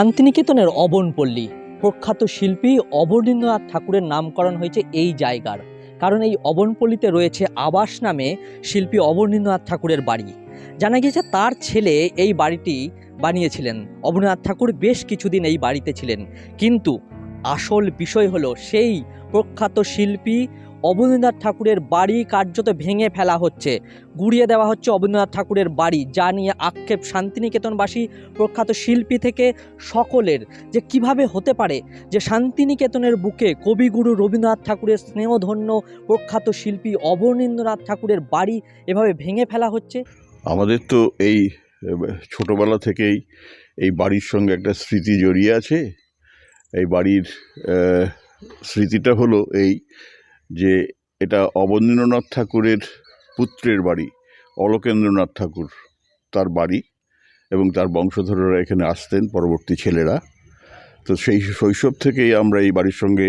শান্তিনিকেতনের অবনপল্লী। প্রখ্যাত শিল্পী অবনীন্দ্রনাথ ঠাকুরের নামকরণ হয়েছে এই জায়গার। কারণ এই অবনপল্লীতে রয়েছে আবাস নামে শিল্পী অবনীন্দ্রনাথ ঠাকুরের বাড়ি। জানা গিয়েছে তার ছেলে এই বাড়িটি বানিয়েছিলেন। অবনীন্দ্রনাথ ঠাকুর বেশ কিছুদিন এই বাড়িতে ছিলেন। কিন্তু আসল বিষয় হলো সেই প্রখ্যাত শিল্পী অবনীন্দ্রনাথ ঠাকুরের বাড়ি কার্যত ভেঙে ফেলা হচ্ছে। গুড়িয়ে দেওয়া হচ্ছে অবনীন্দ্রনাথ ঠাকুরের বাড়ি, যা নিয়ে আক্ষেপ শান্তিনিকেতনবাসী প্রখ্যাত শিল্পী থেকে সকলের যে কীভাবে হতে পারে যে শান্তিনিকেতনের বুকে কবিগুরু রবীন্দ্রনাথ ঠাকুরের স্নেহধন্য প্রখ্যাত শিল্পী অবনীন্দ্রনাথ ঠাকুরের বাড়ি এভাবে ভেঙে ফেলা হচ্ছে। আমাদের তো এই, ছোটবেলা থেকেই এই বাড়ির সঙ্গে একটা স্মৃতি জড়িয়ে আছে। এই বাড়ির স্মৃতিটা হলো এই যে এটা অবনীন্দ্রনাথ ঠাকুরের পুত্রের বাড়ি, অলোকেন্দ্রনাথ ঠাকুর তার বাড়ি এবং তার বংশধররা এখানে আসতেন, পরবর্তী ছেলেরা। তো সেই শৈশব থেকেই আমরা এই বাড়ির সঙ্গে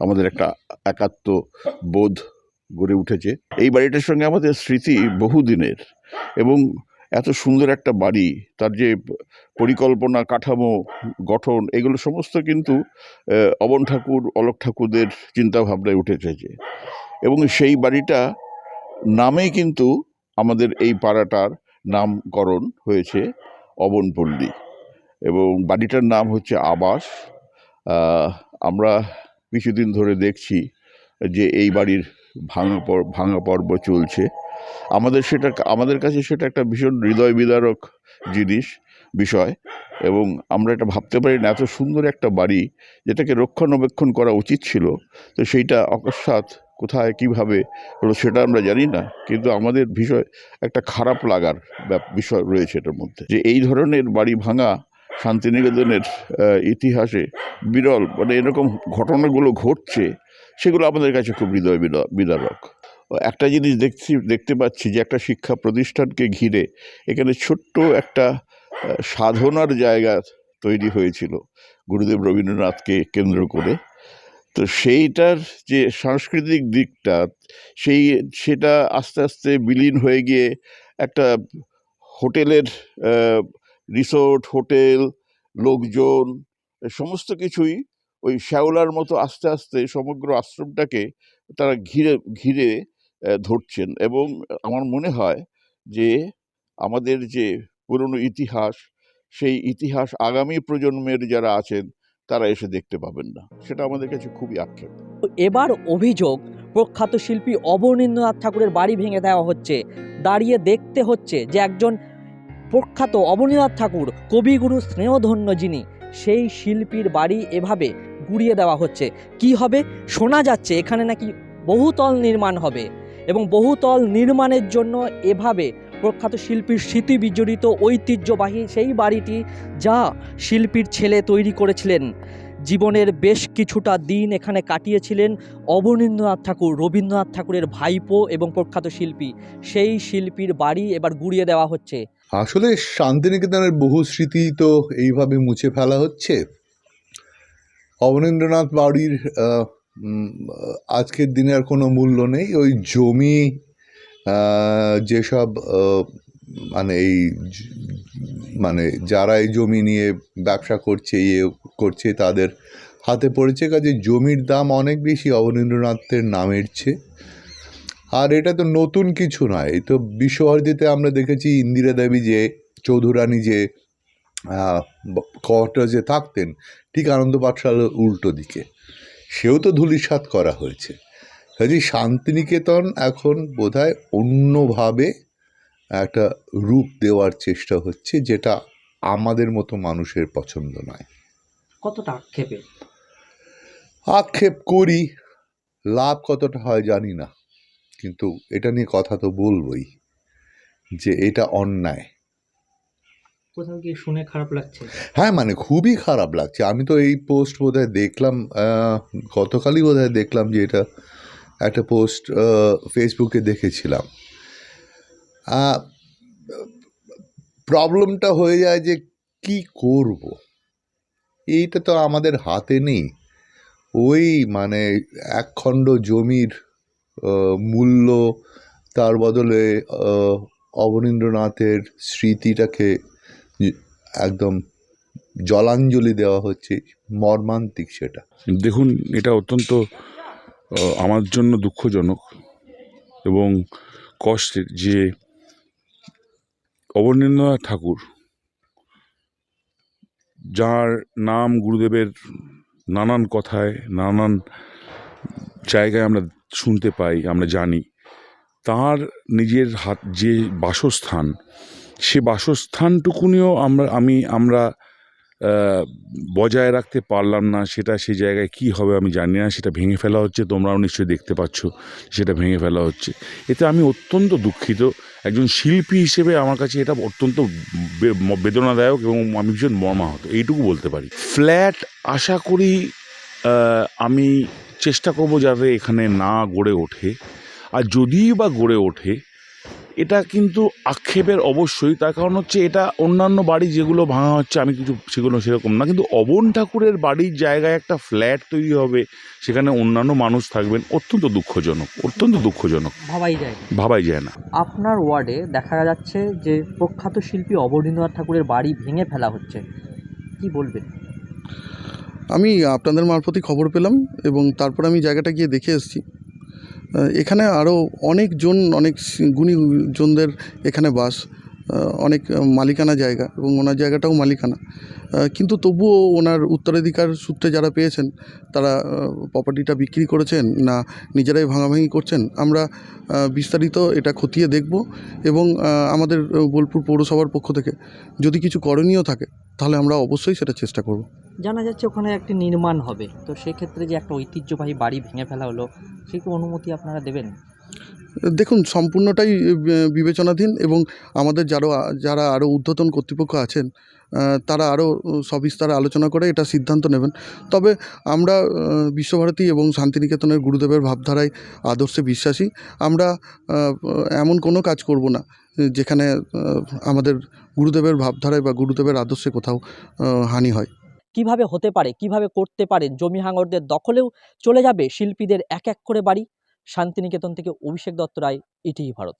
আমাদের একটা একাত্ম বোধ গড়ে উঠেছে। এই বাড়িটার সঙ্গে আমাদের স্মৃতি বহুদিনের এবং এত সুন্দর একটা বাড়ি, তার যে পরিকল্পনা, কাঠামো, গঠন, এগুলো সমস্ত কিন্তু অবন ঠাকুর, অলোক ঠাকুরদের চিন্তাভাবনায় উঠে এসেছে এবং সেই বাড়িটা নামেই কিন্তু আমাদের এই পাড়াটার নামকরণ হয়েছে অবনপল্লী এবং বাড়িটার নাম হচ্ছে আবাস। আমরা কিছুদিন ধরে দেখছি যে এই বাড়ির ভাঙা ভাঙা পর্ব চলছে। আমাদের সেটা, আমাদের কাছে সেটা একটা ভীষণ হৃদয় বিদারক জিনিস, বিষয়, এবং আমরা এটা ভাবতে পারি না, এত সুন্দর একটা বাড়ি যেটাকে রক্ষণাবেক্ষণ করা উচিত ছিল, তো সেইটা অকস্মাৎ কোথায়, কীভাবে হলো সেটা আমরা জানি না, কিন্তু আমাদের বিষয় একটা খারাপ লাগার বিষয় রয়েছে এটার মধ্যে, যে এই ধরনের বাড়ি ভাঙা শান্তিনিকেতনের ইতিহাসে বিরল মানে এরকম ঘটনাগুলো ঘটছে, সেগুলো আমাদের কাছে খুব হৃদয় বিদা- বিদারক। একটা জিনিস দেখছি, দেখতে পাচ্ছি যে একটা শিক্ষা প্রতিষ্ঠানকে ঘিরে এখানে ছোট্ট একটা সাধনার জায়গা তৈরি হয়েছিল গুরুদেব রবীন্দ্রনাথকে কেন্দ্র করে। তো সেইটার যে সাংস্কৃতিক দিকটা, সেই, সেটা আস্তে আস্তে বিলীন হয়ে গিয়ে একটা হোটেলের রিসোর্ট, হোটেল, লোকজন, সমস্ত কিছুই ওই শ্যাওলার মতো আস্তে আস্তে সমগ্র আশ্রমটাকে তারা ঘিরে ঘিরে ধরছেন এবং আমার মনে হয় যে আমাদের যে পুরনো ইতিহাস, সেই ইতিহাস আগামী প্রজন্মের যারা আছেন, তারা এসে দেখতে পাবেন না। সেটা আমাদের কাছে খুবই আক্ষেপ। এবার অভিযোগ, প্রখ্যাত শিল্পী অবনীন্দ্রনাথ ঠাকুরের বাড়ি ভেঙে দেওয়া হচ্ছে। দাঁড়িয়ে দেখতে হচ্ছে যে একজন প্রখ্যাত অবনীন্দ্রনাথ ঠাকুর, কবিগুরু স্নেহধন্য যিনি, সেই শিল্পীর বাড়ি এভাবে গুড়িয়ে দেওয়া হচ্ছে। কি হবে? শোনা যাচ্ছে, এখানে নাকি বহুতল নির্মাণ হবে। এবং বহুতল নির্মাণের জন্য এভাবে প্রখ্যাত শিল্পীর স্মৃতি বিজড়িত ঐতিহ্যবাহী সেই বাড়িটি যা শিল্পীর ছেলে তৈরি করেছিলেন। জীবনের বেশ কিছুটা দিন এখানে কাটিয়েছিলেন অবনীন্দ্রনাথ ঠাকুর, রবীন্দ্রনাথ ঠাকুরের ভাইপো এবং প্রখ্যাত শিল্পী। সেই শিল্পীর বাড়ি এবার গুড়িয়ে দেওয়া হচ্ছে। আসলে শান্তিনিকেতনের বহু স্মৃতি তো এইভাবে মুছে ফেলা হচ্ছে। অবনীন্দ্রনাথ বাড়ির আজকের দিনে আর কোনো মূল্য নেই। ওই জমি যেসব মানে এই মানে যারা এই জমি নিয়ে ব্যবসা করছে ইয়ে করছে, তাদের হাতে পড়েছে। কাজে জমির দাম অনেক বেশি অবনীন্দ্রনাথের নামের চেয়ে। আর এটা তো নতুন কিছু নয়। তো বিশ্বভারতীতে আমরা দেখেছি ইন্দিরা দেবী যে, চৌধুরানী যে কোয়ার্টার্সে থাকতেন, ঠিক আনন্দ পাঠশালার উল্টো দিকে। সেও তো ধূলিসাৎ করা হয়েছে। কাজে শান্তিনিকেতন এখন বোধহয় অন্যভাবে একটা রূপ দেওয়ার চেষ্টা হচ্ছে যেটা আমাদের মতো মানুষের পছন্দ নয়। কতটা আক্ষেপে? আক্ষেপ করি লাভ কতটা হয় জানি না। কিন্তু এটা নিয়ে কথা তো বলবই যে এটা অন্যায়। কোথাও গিয়ে শুনে খারাপ লাগছে? হ্যাঁ মানে খুবই খারাপ লাগছে। আমি তো এই পোস্ট বোধহয় দেখলাম গতকালই বোধহয় দেখলাম যে এটা একটা পোস্ট ফেসবুকে দেখেছিলাম। প্রবলেমটা হয়ে যায় যে কি করব? এইটা তো আমাদের হাতে নেই। ওই মানে এক খণ্ড জমির মূল্য, তার বদলে অবনীন্দ্রনাথের স্মৃতিটাকে একদম জলাঞ্জলি দেওয়া হচ্ছে, মর্মান্তিক সেটা। দেখুন, এটা অত্যন্ত আমার জন্য দুঃখজনক এবং কষ্টের যে অবনীন্দ্রনাথ ঠাকুর, যার নাম গুরুদেবের নানান কথায়, নানান জায়গায় আমরা শুনতে পাই, আমরা জানি, তার নিজের হাত, যে বাসস্থান সে বাসস্থানটুকুনিও আমরা, আমি, আমরা বজায় রাখতে পারলাম না, সেটা সেই জায়গায় কি হবে আমি জানি না, সেটা ভেঙে ফেলা হচ্ছে, তোমরাও নিশ্চয়ই দেখতে পাচ্ছ, সেটা ভেঙে ফেলা হচ্ছে। এতে আমি অত্যন্ত দুঃখিত, একজন শিল্পী হিসেবে আমার কাছে এটা অত্যন্ত বেদনাদায়ক এবং আমি ভীষণ মর্মাহত, এইটুকু বলতে পারি। ফ্ল্যাট আশা করি আমি চেষ্টা করব যাতে এখানে না গড়ে ওঠে, আর যদি বা গড়ে ওঠে এটা কিন্তু আক্ষেপের অবশ্যই তার কারণ হচ্ছে এটা অন্যান্য বাড়ি যেগুলো ভাঙা হচ্ছে আমি কিছু সেগুলো সেরকম না কিন্তু অবন ঠাকুরের বাড়ির জায়গায় একটা ফ্ল্যাট তৈরি হবে সেখানে অন্যান্য মানুষ থাকবেন অত্যন্ত দুঃখজনক অত্যন্ত দুঃখজনক। ভাবাই যায় ভাবাই যায় না। আপনার ওয়ার্ডে দেখা যাচ্ছে যে প্রখ্যাত শিল্পী অবনীন্দ্রনাথ ঠাকুরের বাড়ি ভেঙে ফেলা হচ্ছে। কি বলবেন? আমি আপনাদের মারফতই খবর পেলাম এবং তারপর আমি জায়গাটা গিয়ে দেখে এসেছি। এখানে আরও অনেকজন, অনেক গুণীজনদের এখানে বাস অনেক মালিকানা জায়গা এবং ওনার জায়গাটাও মালিকানা। কিন্তু তবুও ওনার উত্তরাধিকার সূত্রে যারা পেয়েছেন, তারা প্রপার্টিটা বিক্রি করেছেন না নিজেরাই ভাঙাভাঙি করছেন, আমরা বিস্তারিত এটা খতিয়ে দেখব এবং আমাদের বোলপুর পৌরসভার পক্ষ থেকে যদি কিছু করণীয় থাকে, তাহলে আমরা অবশ্যই সেটা চেষ্টা করব। জানা যাচ্ছে ওখানে একটি নির্মাণ হবে। তো সেক্ষেত্রে যে একটা ঐতিহ্যবাহী বাড়ি ভেঙে ফেলা হলো সেই অনুমতি আপনারা দেবেন? দেখুন, সম্পূর্ণটাই বিবেচনাধীন এবং আমাদের যারা যারা আরও ঊর্ধ্বতন কর্তৃপক্ষ আছেন তারা আরও সবিস্তারে আলোচনা করে এটা সিদ্ধান্ত নেবেন। তবে আমরা বিশ্বভারতী এবং শান্তিনিকেতনের গুরুদেবের ভাবধারায় আদর্শে বিশ্বাসী। আমরা এমন কোনো কাজ করব না, যেখানে আমাদের গুরুদেবের ভাবধারায় বা গুরুদেবের আদর্শে কোথাও হানি হয়। কীভাবে হতে পারে, কীভাবে করতে পারেন জমি হাঙরদের দখলেও চলে যাবে শিল্পীদের এক এক করে বাড়ি? শান্তিনিকেতন থেকে অভিষেক দত্ত রায় এটিই ভারত।